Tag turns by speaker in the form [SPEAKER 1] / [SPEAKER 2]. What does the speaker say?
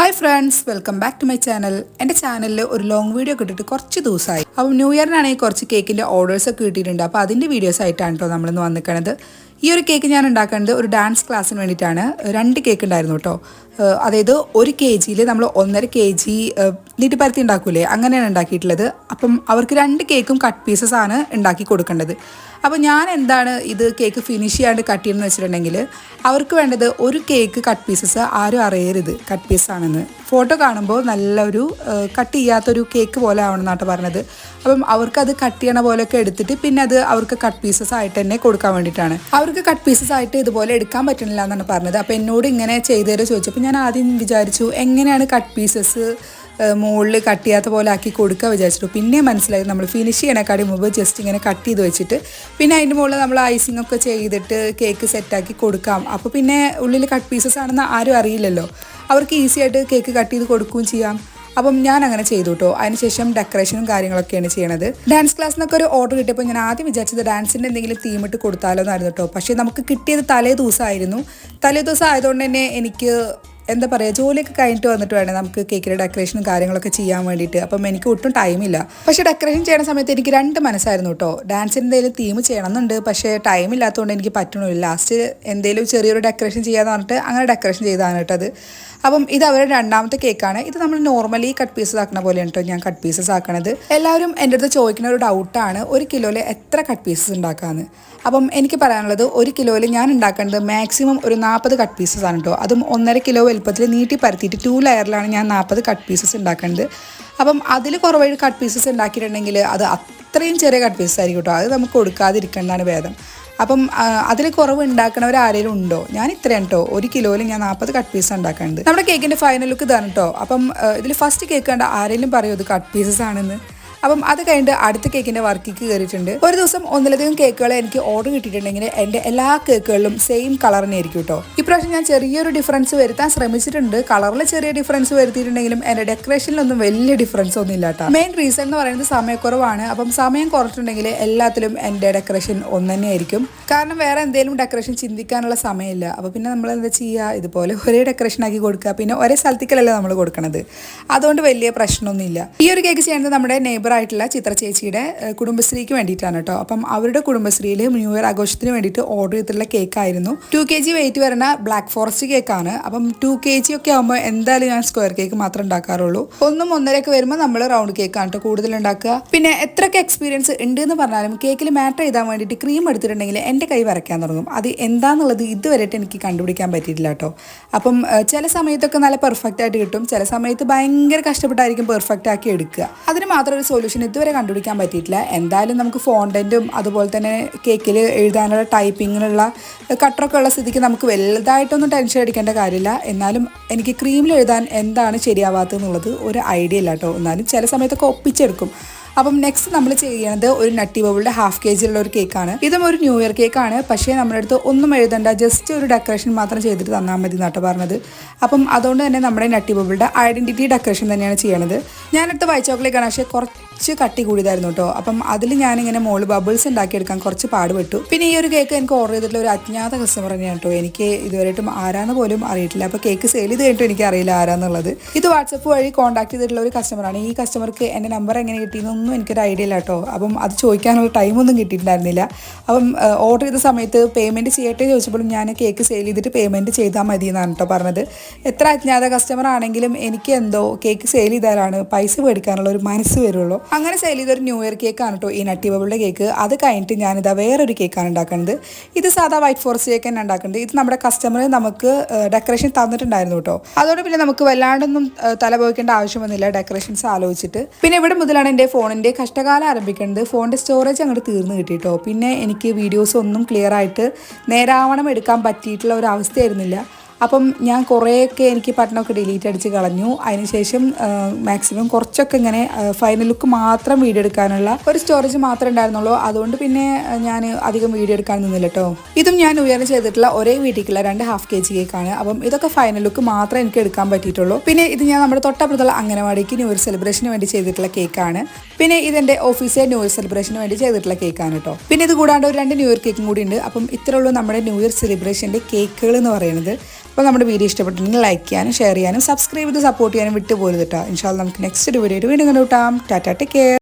[SPEAKER 1] Hi friends welcome back to my channel എന്റെ ചാനലിൽ ഒരു ലോങ് വീഡിയോ കിട്ടിയിട്ട് കുറച്ച് ദിവസമായി. അപ്പം ന്യൂ ഇയറിനാണെങ്കിൽ കുറച്ച് കേക്കിന്റെ ഓർഡേഴ്സ് ഒക്കെ കിട്ടിയിട്ടുണ്ട്. അപ്പോൾ അതിന്റെ വീഡിയോസ് ആയിട്ടാണ് കേട്ടോ നമ്മളിന്ന് വന്നിക്കണത്. ഈ ഒരു കേക്ക് ഞാൻ ഉണ്ടാക്കുന്നത് ഒരു ഡാൻസ് ക്ലാസ്സിന് വേണ്ടിയിട്ടാണ്. രണ്ട് കേക്ക് ഉണ്ടായിരുന്നു കേട്ടോ അതായത് ഒരു കെ ജിയിൽ നമ്മൾ ഒന്നര കെ ജി നീട്ടിപ്പരത്തി ഉണ്ടാക്കൂലേ? അങ്ങനെയാണ് ഉണ്ടാക്കിയിട്ടുള്ളത്. അപ്പം അവർക്ക് രണ്ട് കേക്കും കട്ട് പീസസ് ആണ് ഉണ്ടാക്കി കൊടുക്കേണ്ടത്. അപ്പോൾ ഞാൻ എന്താണ് ഇത് കേക്ക് ഫിനിഷ് ചെയ്യാണ്ട് കട്ട് ചെയ്യുന്നത് വെച്ചിട്ടുണ്ടെങ്കിൽ അവർക്ക് വേണ്ടത് ഒരു കേക്ക് കട്ട് പീസസ് ആരും അറിയരുത്. കട്ട് പീസ് ആണെന്ന്. ഫോട്ടോ കാണുമ്പോൾ നല്ലൊരു കട്ട് ചെയ്യാത്തൊരു കേക്ക് പോലെ ആവണം എന്നാട്ടോ പറഞ്ഞത്. അപ്പം അവർക്കത് കട്ട് ചെയ്യണ പോലെയൊക്കെ എടുത്തിട്ട് പിന്നെ അത് അവർക്ക് കട്ട് പീസസ് ആയിട്ട് തന്നെ കൊടുക്കാൻ വേണ്ടിയിട്ടാണ്. അവർക്ക് കട്ട് പീസസ് ആയിട്ട് ഇതുപോലെ എടുക്കാൻ പറ്റണില്ല എന്നാണ് പറഞ്ഞത്. അപ്പോൾ എന്നോട് ഇങ്ങനെ ചെയ്തു തരുമോ ചോദിച്ചപ്പോൾ ഞാൻ ആദ്യം വിചാരിച്ചു എങ്ങനെയാണ് കട്ട് പീസസ് മുകളിൽ കട്ട് ചെയ്യാത്ത പോലെ ആക്കി കൊടുക്കുക വിചാരിച്ചിട്ടു. പിന്നെ മനസ്സിലായി നമ്മൾ ഫിനിഷ് ചെയ്യണേക്കാടി മുമ്പ് ജസ്റ്റ് ഇങ്ങനെ കട്ട് ചെയ്ത് വെച്ചിട്ട്. പിന്നെ അതിന്റെ മുകളിൽ നമ്മൾ ഐസിംഗ് ഒക്കെ ചെയ്തിട്ട് കേക്ക് സെറ്റാക്കി കൊടുക്കാം. അപ്പോൾ പിന്നെ ഉള്ളിൽ കട്ട് പീസസ് ആണെന്ന് ആരും അറിയില്ലല്ലോ. അവർക്ക് ഈസി ആയിട്ട് കേക്ക് കട്ട് ചെയ്ത് കൊടുക്കുകയും ചെയ്യാം. അപ്പം ഞാൻ അങ്ങനെ ചെയ്തു കേട്ടോ അതിനുശേഷം ഡെക്കറേഷനും കാര്യങ്ങളൊക്കെയാണ് ചെയ്യണത്. ഡാൻസ് ക്ലാസ് എന്നൊക്കെ ഒരു ഓർഡർ കിട്ടിയപ്പോൾ ഞാൻ ആദ്യം വിചാരിച്ചത് ഡാൻസിന്റെ എന്തെങ്കിലും തീമിട്ട് കൊടുത്താലോ എന്നായിരുന്നു കേട്ടോ പക്ഷേ നമുക്ക് കിട്ടിയത് തലേ ദിവസമായിരുന്നു തലേ ദിവസം ആയതുകൊണ്ട് തന്നെ എനിക്ക് എന്താ പറയുക ജോലിയൊക്കെ കഴിഞ്ഞിട്ട് വന്നിട്ട് വേണം നമുക്ക് കേക്കിന്റെ ഡെക്കറേഷനും കാര്യങ്ങളൊക്കെ ചെയ്യാൻ വേണ്ടിയിട്ട്. അപ്പം എനിക്ക് ഒട്ടും ടൈമില്ല പക്ഷേ ഡെക്കറേഷൻ ചെയ്യുന്ന സമയത്ത് എനിക്ക് രണ്ട് മനസ്സായിരുന്നു കേട്ടോ ഡാൻസിന് എന്തെങ്കിലും തീം ചെയ്യണമെന്നുണ്ട്. പക്ഷേ ടൈം ഇല്ലാത്തതുകൊണ്ട് എനിക്ക് പറ്റണില്ല. ലാസ്റ്റ് എന്തെങ്കിലും ചെറിയൊരു ഡെക്കറേഷൻ ചെയ്യാന്ന് പറഞ്ഞിട്ട് അങ്ങനെ ഡെക്കറേഷൻ ചെയ്താണ് കേട്ടത് അപ്പം ഇത് അവരുടെ രണ്ടാമത്തെ കേക്കാണ് ഇത് നമ്മൾ നോർമലി കട്ട് പീസസ് ആക്കുന്ന പോലെയാണ് കേട്ടോ ഞാൻ കട്ട് പീസസ് ആക്കണത്. എല്ലാവരും എന്റെ അടുത്ത് ചോദിക്കുന്ന ഒരു ഡൗട്ടാണ് ഒരു കിലോയിൽ എത്ര കട്ട് പീസസ് ഉണ്ടാക്കാമെന്ന് അപ്പം എനിക്ക് പറയാനുള്ളത് ഒരു കിലോയിൽ ഞാൻ ഉണ്ടാക്കേണ്ടത് മാക്സിമം ഒരു നാൽപ്പത് കട്ട് പീസസ് ആണ് കേട്ടോ അതും ഒന്നര കിലോ വലുപ്പത്തിൽ നീട്ടി പരത്തിയിട്ട് ടു ലെയറിലാണ് ഞാൻ നാൽപ്പത് കട്ട് പീസസ് ഉണ്ടാക്കേണ്ടത് അപ്പം അതിൽ കുറവായിട്ട് കട്ട് പീസസ് ഉണ്ടാക്കിയിട്ടുണ്ടെങ്കിൽ അത് അത്രയും ചെറിയ കട്ട് പീസസ് ആയിരിക്കും കേട്ടോ അത് നമുക്ക് കൊടുക്കാതിരിക്കേണ്ടതാണ് ഭേദം. അപ്പം അതിൽ കുറവ് ഉണ്ടാക്കണവർ ആരെങ്കിലും ഉണ്ടോ? ഞാൻ ഇത്രയാണ് കേട്ടോ ഒരു കിലോയിൽ ഞാൻ നാൽപ്പത് കട്ട് പീസ് ഉണ്ടാക്കാനുണ്ട് നമ്മുടെ കേക്കിന്റെ ഫൈനൽ ലുക്ക് ഇതാണ് കേട്ടോ അപ്പം ഇതിൽ ഫസ്റ്റ് കേക്ക് കണ്ട ആരെങ്കിലും പറയൂ ഇത് കട്ട് പീസസ് ആണെന്ന്? അപ്പം അത് കഴിഞ്ഞിട്ട് അടുത്ത കേക്കിന്റെ വർക്കിക്ക് കയറിയിട്ടുണ്ട്. ഒരു ദിവസം ഒന്നിലധികം കേക്കുകൾ എനിക്ക് ഓർഡർ കിട്ടിയിട്ടുണ്ടെങ്കിൽ എന്റെ എല്ലാ കേക്കുകളിലും സെയിം കളർ ആയിരിക്കും കേട്ടോ ഇപ്രാവശ്യം ഞാൻ ചെറിയൊരു ഡിഫറൻസ് വരുത്താൻ ശ്രമിച്ചിട്ടുണ്ട്. കളറിൽ ചെറിയ ഡിഫറൻസ് വരുത്തിയിട്ടുണ്ടെങ്കിലും എന്റെ ഡെക്കറേഷനിലൊന്നും വലിയ ഡിഫറൻസ് ഒന്നും ഇല്ല കേട്ടോ മെയിൻ റീസൺ എന്ന് പറയുന്നത് സമയക്കുറവാണ്. അപ്പം സമയം കുറച്ചിട്ടുണ്ടെങ്കിൽ എല്ലാത്തിലും എന്റെ ഡെക്കറേഷൻ ഒന്ന് തന്നെയായിരിക്കും കാരണം വേറെ എന്തെങ്കിലും ഡെക്കറേഷൻ ചിന്തിക്കാനുള്ള സമയമില്ല. അപ്പോൾ പിന്നെ നമ്മൾ എന്താ ചെയ്യുക ഇതുപോലെ ഒരേ ഡെക്കറേഷൻ ആക്കി കൊടുക്കുക. പിന്നെ ഒരേ സ്ഥലത്തേക്കല്ലല്ലോ നമ്മൾ കൊടുക്കണത്. അതുകൊണ്ട് വലിയ പ്രശ്നമൊന്നുമില്ല. ഈ ഒരു കേക്ക് ചെയ്യുന്നത് നമ്മുടെ നെയ്ബർ ആയിട്ടുള്ള ചിത്ര ചേച്ചിയുടെ കുടുംബശ്രീക്ക് വേണ്ടിയിട്ടാണ് കേട്ടോ. അപ്പം അവരുടെ കുടുംബശ്രീയിൽ ന്യൂ ഇയർ ആഘോഷത്തിന് വേണ്ടിയിട്ട് ഓർഡർ ചെയ്തിട്ടുള്ള കേക്കായിരുന്നു. ടു കെ ജി വെയിറ്റ് വരുന്ന ബ്ലാക്ക് ഫോറസ്റ്റ് കേക്കാണ്. അപ്പം ടു കെ ജി ഒക്കെ ആകുമ്പോൾ എന്തായാലും ഞാൻ സ്ക്വയർ കേക്ക് മാത്രം ഉണ്ടാക്കാറുള്ളൂ. ഒന്നും ഒന്നരയൊക്കെ വരുമ്പോൾ നമ്മൾ റൗണ്ട് കേക്കാണ് കേട്ടോ കൂടുതൽ ഉണ്ടാക്കുക. പിന്നെ എത്രയൊക്കെ എക്സ്പീരിയൻസ് ഉണ്ട് എന്ന് പറഞ്ഞാലും കേക്കിൽ മാറ്റർ ചെയ്താൽ വേണ്ടിയിട്ട് ക്രീം എടുത്തിട്ടുണ്ടെങ്കിൽ എന്റെ കൈ വരയ്ക്കാൻ തുടങ്ങും. അത് എന്താണെന്നുള്ളത് ഇതുവരെയായിട്ട് എനിക്ക് കണ്ടുപിടിക്കാൻ പറ്റിയിട്ടില്ല കേട്ടോ. അപ്പം ചില സമയത്തൊക്കെ നല്ല പെർഫെക്റ്റ് ആയിട്ട് കിട്ടും. ചില സമയത്ത് ഭയങ്കര കഷ്ടപ്പെട്ടായിരിക്കും പെർഫെക്റ്റ് ആക്കി എടുക്കുക. അതിന് മാത്രം ഒരു സൊല്യൂഷൻ ഇതുവരെ കണ്ടുപിടിക്കാൻ പറ്റിയിട്ടില്ല. എന്തായാലും നമുക്ക് ഫോണ്ടന്റും അതുപോലെ തന്നെ കേക്കിൽ എഴുതാനുള്ള ടൈപ്പിങ്ങിനുള്ള കട്ടറൊക്കെ ഉള്ള സ്ഥിതിക്ക് നമുക്ക് വലുതായിട്ടൊന്നും ടെൻഷൻ അടിക്കേണ്ട കാര്യമില്ല. എന്നാലും എനിക്ക് ക്രീമിൽ എഴുതാൻ എന്താണ് ശരിയാവാത്തതെന്നുള്ളത് ഒരു ഐഡിയ ഇല്ല കേട്ടോ. എന്നാലും ചില സമയത്തൊക്കെ ഒപ്പിച്ചെടുക്കും. അപ്പം നെക്സ്റ്റ് നമ്മൾ ചെയ്യുന്നത് ഒരു നട്ടി ബബിളുടെ ഹാഫ് കെ ജിയുള്ള ഒരു കേക്കാണ് ഇതും ഒരു ന്യൂ ഇയർ കേക്കാണ് പക്ഷേ നമ്മുടെ അടുത്ത് ഒന്നും എഴുതണ്ട ജസ്റ്റ് ഒരു ഡെക്കറേഷൻ മാത്രം ചെയ്തിട്ട് തന്നാൽ മതി എന്നാട്ട് പറഞ്ഞത്. അപ്പം അതുകൊണ്ട് തന്നെ നമ്മുടെ നട്ടി ബബിളുടെ ഐഡന്റിറ്റി ഡെക്കറേഷൻ തന്നെയാണ് ചെയ്യണത്. ഞാനടുത്ത് വൈറ്റ് ചോക്ലേറ്റ് ആണ് പക്ഷേ കുറച്ച് കട്ടി കൂടിയതായിരുന്നു കേട്ടോ. അപ്പം അതിൽ ഞാനിങ്ങനെ മോൾ ബബിൾസ് ഉണ്ടാക്കിയെടുക്കാൻ കുറച്ച് പാടുപെട്ടു. പിന്നെ ഈ ഒരു കേക്ക് എനിക്ക് ഓർഡർ ചെയ്തിട്ടുള്ള ഒരു അജ്ഞാത കസ്റ്റമർ തന്നെയാണ് കേട്ടോ. എനിക്ക് ഇതുവരെയായിട്ടും ആരാന്ന് പോലും അറിയിട്ടില്ല അപ്പോൾ കേക്ക് സെയിൽ ചെയ്ത് കഴിഞ്ഞിട്ട് എനിക്ക് അറിയില്ല ആരാന്നുള്ളത്. ഇത് വാട്സപ്പ് വഴി കോൺടാക്ട് ചെയ്തിട്ടുള്ള ഒരു കസ്റ്റമറാണ് ഈ കസ്റ്റമർക്ക് എന്റെ നമ്പർ എങ്ങനെ കിട്ടിയെന്നൊന്നും എനിക്കൊരു ഐഡിയ ഇല്ല കേട്ടോ. അപ്പം അത് ചോദിക്കാനുള്ള ടൈമൊന്നും കിട്ടിയിട്ടുണ്ടായിരുന്നില്ല. അപ്പം ഓർഡർ ചെയ്ത സമയത്ത് പേയ്മെന്റ് ചെയ്യട്ടെ ചോദിച്ചപ്പോഴും ഞാൻ കേക്ക് സെയിൽ ചെയ്തിട്ട് പേയ്മെന്റ് ചെയ്താൽ മതി എന്നാണ് കേട്ടോ പറഞ്ഞത്. എത്ര അജ്ഞാത കസ്റ്റമർ ആണെങ്കിലും എനിക്ക് എന്തോ കേക്ക് സെയിൽ ചെയ്താലാണ് പൈസ മേടിക്കാനുള്ള ഒരു മനസ്സ് വരുള്ളൂ. അങ്ങനെ സെയിൽ ചെയ്തൊരു ന്യൂ ഇയർ കേക്കാണ് കേട്ടോ ഈ നട്ടി ബബിളുടെ കേക്ക് അത് കഴിഞ്ഞിട്ട് ഞാനിതാ വേറൊരു കേക്കാണ് ഉണ്ടാക്കുന്നത്. ഇത് സാധാ വൈറ്റ് ഫോറസ്റ്റ് കേക്ക് തന്നെ ഉണ്ടാക്കുന്നത്. ഇത് നമ്മുടെ കസ്റ്റമർ നമുക്ക് ഡെക്കറേഷൻ തന്നിട്ടുണ്ടായിരുന്നു കേട്ടോ അതോടെ പിന്നെ നമുക്ക് വല്ലാണ്ടൊന്നും തലപോയിക്കേണ്ട തല പോയിക്കേണ്ട ആവശ്യം വന്നില്ല ഡെക്കറേഷൻസ് ആലോചിച്ചിട്ട്. പിന്നെ ഇവിടെ മുതലാണ് എന്റെ ഫോണിന്റെ കഷ്ടകാലം ആരംഭിക്കേണ്ടത് ഫോണിന്റെ സ്റ്റോറേജ് അങ്ങോട്ട് തീർന്നു കിട്ടിയിട്ടോ പിന്നെ എനിക്ക് വീഡിയോസ് ഒന്നും ക്ലിയർ ആയിട്ട് നേരാവണം എടുക്കാൻ പറ്റിയിട്ടുള്ള ഒരു അവസ്ഥയായിരുന്നില്ല. അപ്പം ഞാൻ കുറേയൊക്കെ എനിക്ക് പട്ടണമൊക്കെ ഡിലീറ്റ് അടിച്ച് കളഞ്ഞു. അതിനുശേഷം മാക്സിമം കുറച്ചൊക്കെ ഇങ്ങനെ ഫൈനൽ ലുക്ക് മാത്രം വീഡിയോ എടുക്കാനുള്ള ഒരു സ്റ്റോറേജ് മാത്രമേ ഉണ്ടായിരുന്നുള്ളൂ. അതുകൊണ്ട് പിന്നെ ഞാൻ അധികം വീഡിയോ എടുക്കാൻ നിന്നില്ല കേട്ടോ ഇതും ഞാൻ ഉയർന്നു ചെയ്തിട്ടുള്ള ഒരേ വീട്ടിലേക്കുള്ള രണ്ട് ഹാഫ് കെ ജി കേക്കാണ് അപ്പം ഇതൊക്കെ ഫൈനൽ ലുക്ക് മാത്രമേ എനിക്ക് എടുക്കാൻ പറ്റിയിട്ടുള്ളൂ. പിന്നെ ഇത് ഞാൻ നമ്മുടെ തൊട്ടപ്പുറത്തുള്ള അംഗനവാടിക്ക് ന്യൂ ഇയർ സെലിബ്രേഷന് വേണ്ടി ചെയ്തിട്ടുള്ള കേക്കാണ് പിന്നെ ഇതെന്റെ ഓഫീസിലെ ന്യൂ ഇയർ സെലിബ്രേഷന് വേണ്ടി ചെയ്തിട്ടുള്ള കേക്കാണ് കേട്ടോ പിന്നെ ഇത് കൂടാണ്ട് ഒരു രണ്ട് ന്യൂ ഇയർ കേക്കും കൂടി ഉണ്ട്. അപ്പം ഇത്രയുള്ളൂ നമ്മുടെ ന്യൂ ഇയർ സെലിബ്രേഷന്റെ കേക്കുകൾ എന്ന് പറയുന്നത്. അപ്പോൾ നമ്മുടെ വീഡിയോ ഇഷ്ടപ്പെട്ടിട്ടുണ്ടെങ്കിൽ ലൈക്ക് ചെയ്യാനും ഷെയർ ചെയ്യാനും സബ്സ്ക്രൈബ് ചെയ്ത് സപ്പോർട്ട് ചെയ്യാനും വിട്ടുപോരുത് കേട്ടോ ഇൻഷാൽ നമുക്ക് നെക്സ്റ്റ് ഒരു വീഡിയോ വീണ്ടും കണ്ടുകൂട്ടാം ടാറ്റാ ടേക്ക് കെയർ